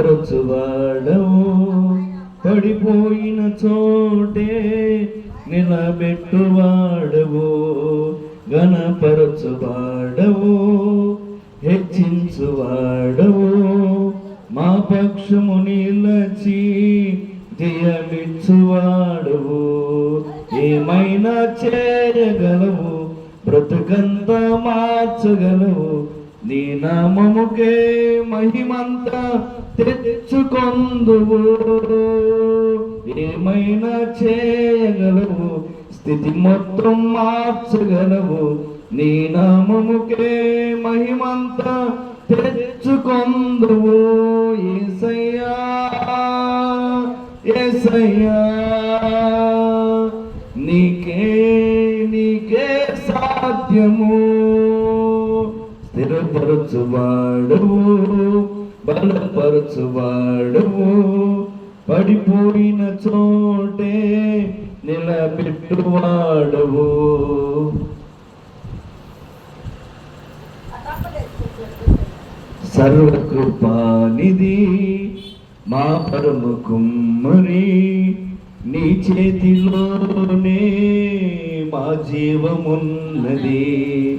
బలపరచువాడవు పడిపోయిన చోటే నిలబెట్టువాడవు. గణపరచువాడవు హెచ్చించువాడవు. మా పక్షము నిలచి జయమిచ్చువాడవు. ఏమైనా చేయగలవు? బ్రతుకంతా మార్చగలవు. నీ నామముకే మహిమంత తెచ్చుకొందువు. ఏమైనా చేయగలవు? స్థితి మొత్తం మార్చగలవు. నీ నామముకే మహిమంత తెచ్చుకొందువు. ఏసయ్యా ఏసయ్యా నీకే నీకే సాధ్యము. స్థిరపరచువాడవు బలపరచువాడవు. పడిపోయిన చోటే నిలబెట్టువాడవు. సర్వకృపానిది మా పరమ కుమ్మరి నీ చేతిలోనే మా జీవమున్నది.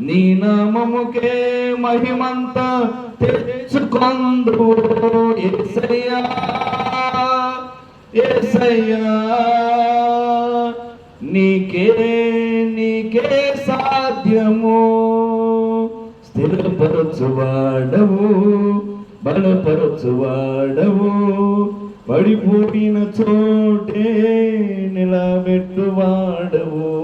నీ నామముకే మహిమంత తెచ్చుకొందు ఏసయ్యా ఏసయ్యా. నీకే నీకే సాధ్యము. స్థిరపరచువాడవు బలపరచువాడవు. పడిపోయిన చోటే నిలబెట్టువాడవు.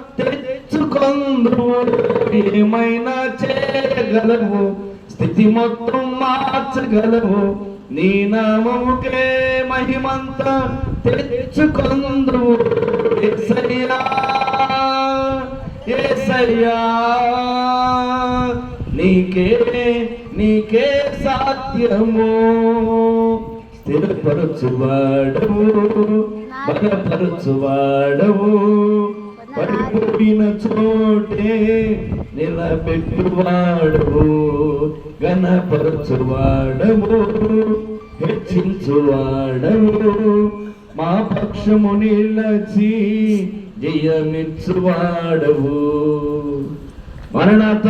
తెచ్చుకొందువు ఏమైనా చేయగలవు? స్థితి మొత్తం మార్చగలవు. నీ నామముకే మహిమంత తెచ్చుకొందు ఏసయ్యా ఏసయ్యా నీకే నీకే సాధ్యము. స్థిరపరచువాడవు బలపరచువాడవు. పడిపోయిన చోటే నిలబెట్టువాడవు గణపరచువాడవు హెచ్చించువాడవు. మా పక్షము నిలచి జయమిచ్చువాడవు. మరణాత